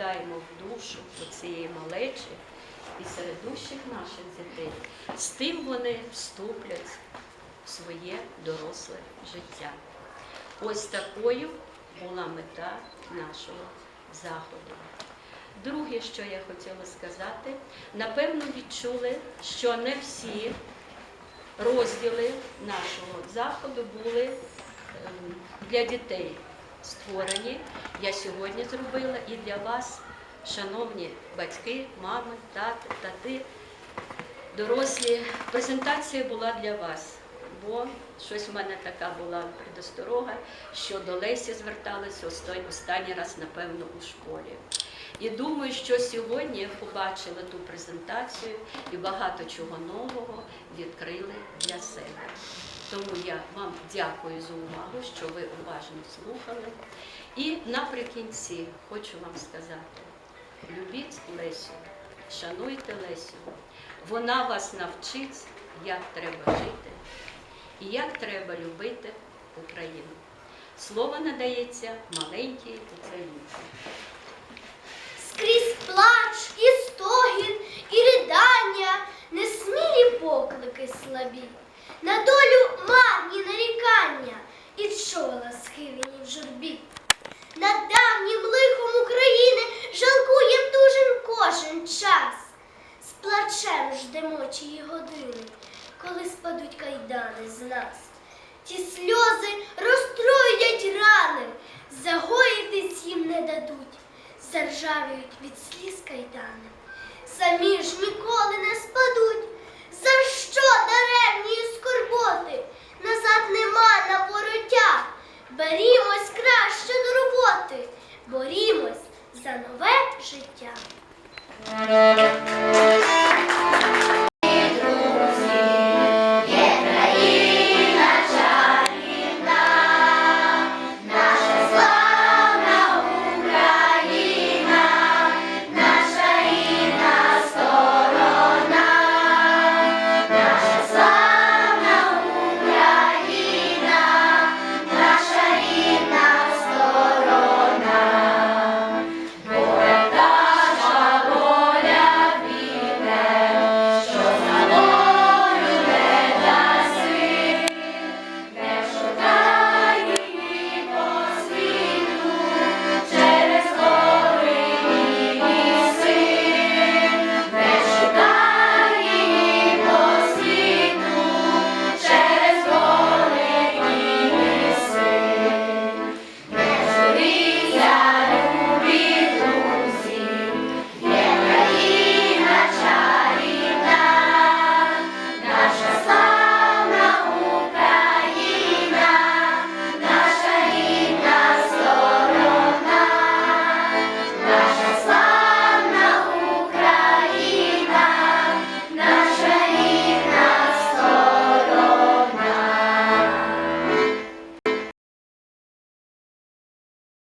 вкладаємо в душу цієї малечі і серед середущих наших дітей, з тим вони вступлять в своє доросле життя. Ось такою була мета нашого заходу. Друге, що я хотіла сказати, напевно, відчули, що не всі розділи нашого заходу були ем, для дітей створені. Я сьогодні зробила і для вас, шановні батьки, мами, тати, тати, дорослі. Презентація була для вас, бо щось в мене така була предосторога, що до Лесі зверталися останній, раз, напевно, у школі. І думаю, що сьогодні побачили ту презентацію і багато чого нового відкрили для себе. Тому я вам дякую за увагу, що ви уважно слухали. І наприкінці хочу вам сказати: любіть Лесю, шануйте Лесю. Вона вас навчить, як треба жити і як треба любити Україну. Слово надається маленькій Українці. Скрізь плач і стогін, і ридання, несмілі поклики слабі, на нарікання чола схилені в журбі. Над давнім лихом України жалкуєм дужин кожен час. З плачем ждемо чиї години, коли спадуть кайдани з нас. Ті сльози розстроять рани, загоїтись їм не дадуть, заржавіють від сліз кайдани. Самі ж Берімось краще до роботи, борімось за нове життя.